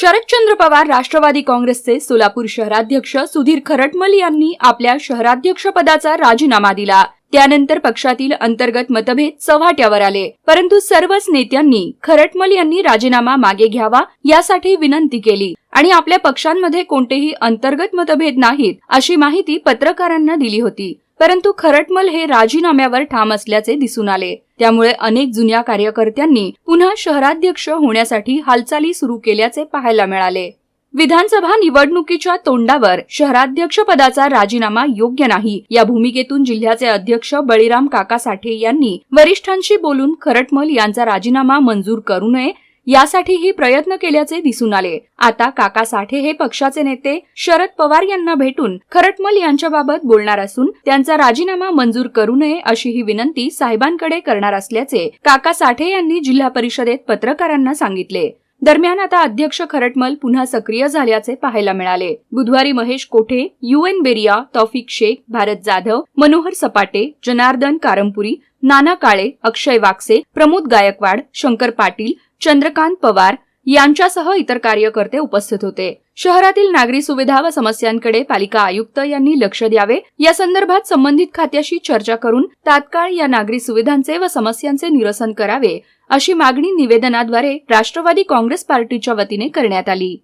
शरदचंद्र पवार राष्ट्रवादी काँग्रेसचे सोलापूर शहराध्यक्ष सुधीर खरटमल यांनी आपल्या शहराध्यक्षपदाचा राजीनामा दिला. त्यानंतर पक्षातील अंतर्गत मतभेद चव्हाट्यावर आले. परंतु सर्वच नेत्यांनी खरटमल यांनी राजीनामा मागे घ्यावा यासाठी विनंती केली. आणि आपल्या पक्षांमध्ये कोणतेही अंतर्गत मतभेद नाहीत अशी माहिती पत्रकारांना दिली होती. परंतु खरटमल हे राजीनाम्यावर ठाम असल्याचे दिसून आले. त्यामुळे अनेक जुन्या कार्यकर्त्यांनी पुन्हा शहराध्यक्ष होण्यासाठी हालचाली सुरू केल्याचे पाहायला मिळाले. विधानसभा निवडणुकीच्या तोंडावर शहराध्यक्ष पदाचा राजीनामा योग्य नाही. या भूमिकेतून जिल्ह्याचे अध्यक्ष बळीराम काका साठे यांनी वरिष्ठांशी बोलून खरटमल यांचा राजीनामा मंजूर करू नये यासाठीही प्रयत्न केल्याचे दिसून आले. आता काका साठे हे पक्षाचे नेते शरद पवार यांना भेटून खरटमल यांच्याबाबत बोलणार असून त्यांचा राजीनामा मंजूर करू नये अशी ही विनंती साहेबांकडे करणार असल्याचे काका साठे यांनी जिल्हा परिषदेत पत्रकारांना सांगितले. दरम्यान आता अध्यक्ष खरटमल पुन्हा सक्रिय झाल्याचे पाहायला मिळाले. बुधवारी महेश कोठे युएन बेरिया तौफिक शेख भारत जाधव मनोहर सपाटे जनार्दन कारमपुरी नाना काळे अक्षय वाकसे प्रमोद गायकवाड शंकर पाटील चंद्रकांत पवार यांच्यासह इतर कार्यकर्ते उपस्थित होते. शहरातील नागरी सुविधा व समस्यांकडे पालिका आयुक्त यांनी लक्ष द्यावे. या संदर्भात संबंधित खात्याशी चर्चा करून तात्काळ या नागरी सुविधांचे व समस्यांचे निरसन करावे अशी मागणी निवेदनाद्वारे राष्ट्रवादी काँग्रेस पार्टीच्या वतीने करण्यात आली.